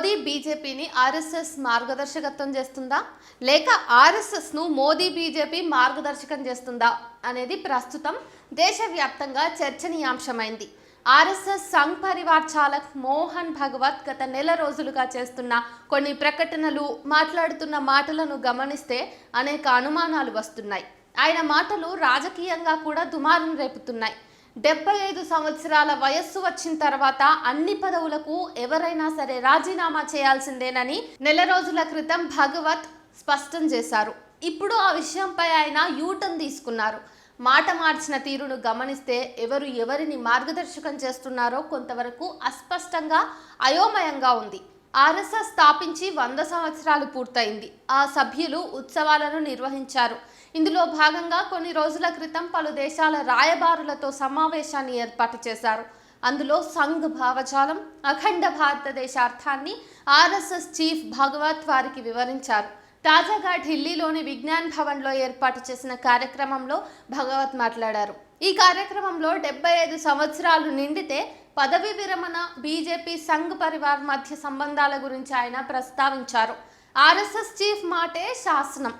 మోదీ బీజేపీని ఆర్ఎస్ఎస్ మార్గదర్శకత్వం చేస్తుందా? లేక ఆర్ఎస్ఎస్ను మోదీ బీజేపీ మార్గదర్శకం చేస్తుందా? అనేది ప్రస్తుతం దేశవ్యాప్తంగా చర్చనీయాంశమైంది. ఆర్ఎస్ఎస్ సంఘ్ పరివార్ చాలక్ మోహన్ భగవత్ గత నెల రోజులుగా చేస్తున్న కొన్ని ప్రకటనలు మాట్లాడుతున్న మాటలను గమనిస్తే అనేక అనుమానాలు వస్తున్నాయి. ఆయన మాటలు రాజకీయంగా కూడా దుమారం రేపుతున్నాయి. డెబ్బై ఐదు సంవత్సరాల వయస్సు వచ్చిన తర్వాత అన్ని పదవులకు ఎవరైనా సరే రాజీనామా చేయాల్సిందేనని నెల రోజుల క్రితం భగవత్ స్పష్టం చేశారు. ఇప్పుడు ఆ విషయంపై ఆయన యూటర్న్ తీసుకున్నారు. మాట మార్చిన తీరును గమనిస్తే ఎవరు ఎవరిని మార్గదర్శకం చేస్తున్నారో కొంతవరకు అస్పష్టంగా అయోమయంగా ఉంది. ఆర్ఎస్ఎస్ స్థాపించి వంద సంవత్సరాలు పూర్తయింది. ఆ సభ్యులు ఉత్సవాలను నిర్వహించారు. ఇందులో భాగంగా కొన్ని రోజుల క్రితం పలు దేశాల రాయబారులతో సమావేశాన్ని ఏర్పాటు చేశారు. అందులో సంఘ్ భావజాలం అఖండ భారతదేశ అర్థాన్ని ఆర్ఎస్ఎస్ చీఫ్ భగవత్ వారికి వివరించారు. తాజాగా ఢిల్లీలోని విజ్ఞాన్ భవన్లో ఏర్పాటు చేసిన కార్యక్రమంలో భగవత్ మాట్లాడారు. ఈ కార్యక్రమంలో డెబ్బై ఐదు సంవత్సరాలు నిండితే పదవి విరమణ బీజేపీ సంఘ్ పరివార్ మధ్య సంబంధాల గురించి ఆయన ప్రస్తావించారు. ఆర్ఎస్ఎస్ చీఫ్ మాటే శాసనం.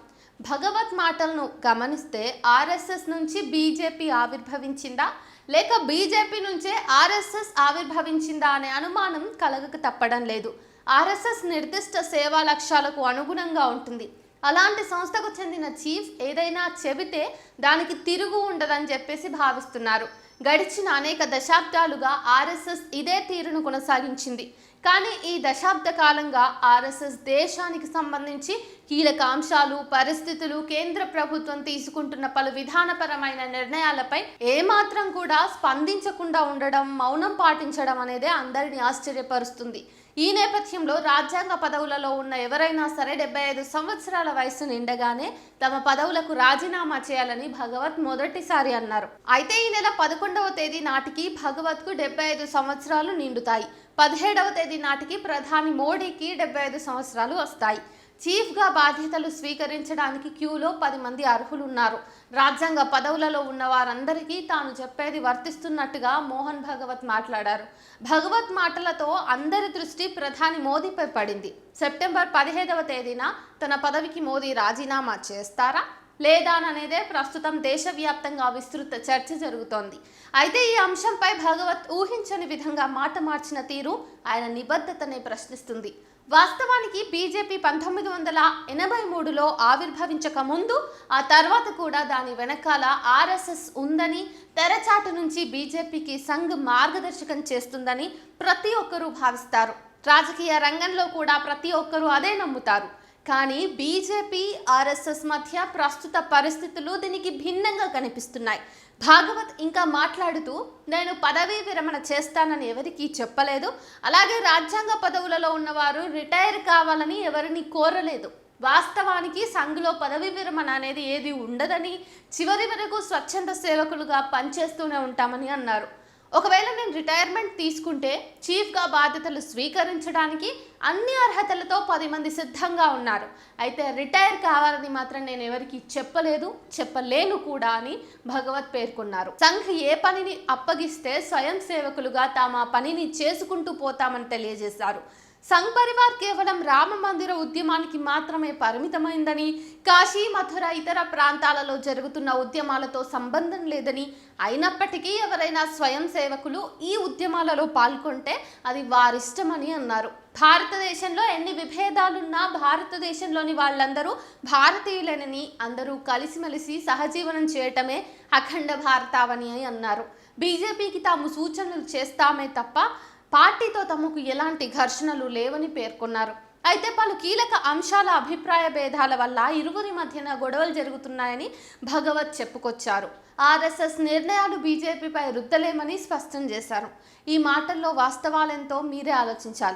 భగవత్ మాటలను గమనిస్తే ఆర్ఎస్ఎస్ నుంచి బీజేపీ ఆవిర్భవించిందా? లేక బీజేపీ నుంచే ఆర్ఎస్ఎస్ ఆవిర్భవించిందా అనే అనుమానం కలగక తప్పడం లేదు. ఆర్ఎస్ఎస్ నిర్దిష్ట సేవా లక్ష్యాలకు అనుగుణంగా ఉంటుంది. అలాంటి సంస్థకు చెందిన చీఫ్ ఏదైనా చెబితే దానికి తిరుగు ఉండదని చెప్పేసి భావిస్తున్నారు. గడిచిన అనేక దశాబ్దాలుగా ఆర్ఎస్ఎస్ ఇదే తీరును కొనసాగించింది. కానీ ఈ దశాబ్ద కాలంగా ఆర్ఎస్ఎస్ దేశానికి సంబంధించి కీలక అంశాలు పరిస్థితులు కేంద్ర ప్రభుత్వం తీసుకుంటున్న పలు విధానపరమైన నిర్ణయాలపై ఏమాత్రం కూడా స్పందించకుండా ఉండడం మౌనం పాటించడం అనేది అందరినీ ఆశ్చర్యపరుస్తుంది. ఈ నేపథ్యంలో రాజ్యాంగ పదవులలో ఉన్న ఎవరైనా సరే డెబ్బై ఐదు సంవత్సరాల వయసు నిండగానే తమ పదవులకు రాజీనామా చేయాలని భగవత్ మొదటిసారి అన్నారు. అయితే ఈ నెల పదకొండవ తేదీ నాటికి భగవత్కు డెబ్బై ఐదు సంవత్సరాలు నిండుతాయి. పదిహేడవ తేదీ నాటికి ప్రధాని మోడీకి డెబ్బై ఐదు సంవత్సరాలు వస్తాయి. చీఫ్గా బాధ్యతలు స్వీకరించడానికి క్యూలో పది మంది అర్హులున్నారు. రాజ్యాంగ పదవులలో ఉన్న వారందరికీ తాను చెప్పేది వర్తిస్తున్నట్టుగా మోహన్ భగవత్ మాట్లాడారు. భగవత్ మాటలతో అందరి దృష్టి ప్రధాని మోదీపై పడింది. సెప్టెంబర్ పదిహేదవ తేదీన తన పదవికి మోదీ రాజీనామా చేస్తారా? లేదాననేదే ప్రస్తుతం దేశవ్యాప్తంగా విస్తృత చర్చ జరుగుతోంది. అయితే ఈ అంశంపై భగవత్ ఊహించని విధంగా మాట మార్చిన తీరు ఆయన నిబద్ధతనే ప్రశ్నిస్తుంది. వాస్తవానికి బీజేపీ పంతొమ్మిది వందల ఎనభై మూడులో ఆవిర్భవించక ముందు ఆ తర్వాత కూడా దాని వెనకాల ఆర్ఎస్ఎస్ ఉందని తెరచాటు నుంచి బీజేపీకి సంఘ్ మార్గదర్శకం చేస్తుందని ప్రతి ఒక్కరూ భావిస్తారు. రాజకీయ రంగంలో కూడా ప్రతి ఒక్కరూ అదే నమ్ముతారు. కానీ బీజేపీ ఆర్ఎస్ఎస్ మధ్య ప్రస్తుత పరిస్థితులు దీనికి భిన్నంగా కనిపిస్తున్నాయి. భాగవత్ ఇంకా మాట్లాడుతూ నేను పదవీ విరమణ చేస్తానని ఎవరికీ చెప్పలేదు. అలాగే రాజ్యాంగ పదవులలో ఉన్నవారు రిటైర్ కావాలని ఎవరిని కోరలేదు. వాస్తవానికి సంఘులో పదవి విరమణ అనేది ఏది ఉండదని చివరి వరకు స్వచ్ఛంద సేవకులుగా పనిచేస్తూనే ఉంటామని అన్నారు. ఒకవేళ నేను రిటైర్మెంట్ తీసుకుంటే చీఫ్గా బాధ్యతలు స్వీకరించడానికి అన్ని అర్హతలతో పది మంది సిద్ధంగా ఉన్నారు. అయితే రిటైర్ కావాలని మాత్రం నేను ఎవరికి చెప్పలేదు చెప్పలేను కూడా అని భగవత్ పేర్కొన్నారు. సంఘ్ ఏ పనిని అప్పగిస్తే స్వయం సేవకులుగా తాము ఆ పనిని చేసుకుంటూ పోతామని తెలియజేశారు. సంఘ్ పరివార్ కేవలం రామ మందిర ఉద్యమానికి మాత్రమే పరిమితమైందని కాశీ మథుర ఇతర ప్రాంతాలలో జరుగుతున్న ఉద్యమాలతో సంబంధం లేదని అయినప్పటికీ ఎవరైనా స్వయం సేవకులు ఈ ఉద్యమాలలో పాల్గొంటే అది వారిష్టమని అన్నారు. భారతదేశంలో ఎన్ని విభేదాలున్నా భారతదేశంలోని వాళ్ళందరూ భారతీయులనని అందరూ కలిసిమెలిసి సహజీవనం చేయటమే అఖండ భారతావని అని అన్నారు. బీజేపీకి తాము సూచనలు చేస్తామే తప్ప పార్టీతో తమకు ఎలాంటి ఘర్షణలు లేవని పేర్కొన్నారు. అయితే పలు కీలక అంశాల అభిప్రాయ భేదాల వల్ల ఇరువురి మధ్యన గొడవలు జరుగుతున్నాయని భగవత్ చెప్పుకొచ్చారు. ఆర్ఎస్ఎస్ నిర్ణయాలు బీజేపీపై రుద్దలేమని స్పష్టం చేశారు. ఈ మాటల్లో వాస్తవాలెంతో మీరే ఆలోచించాలి.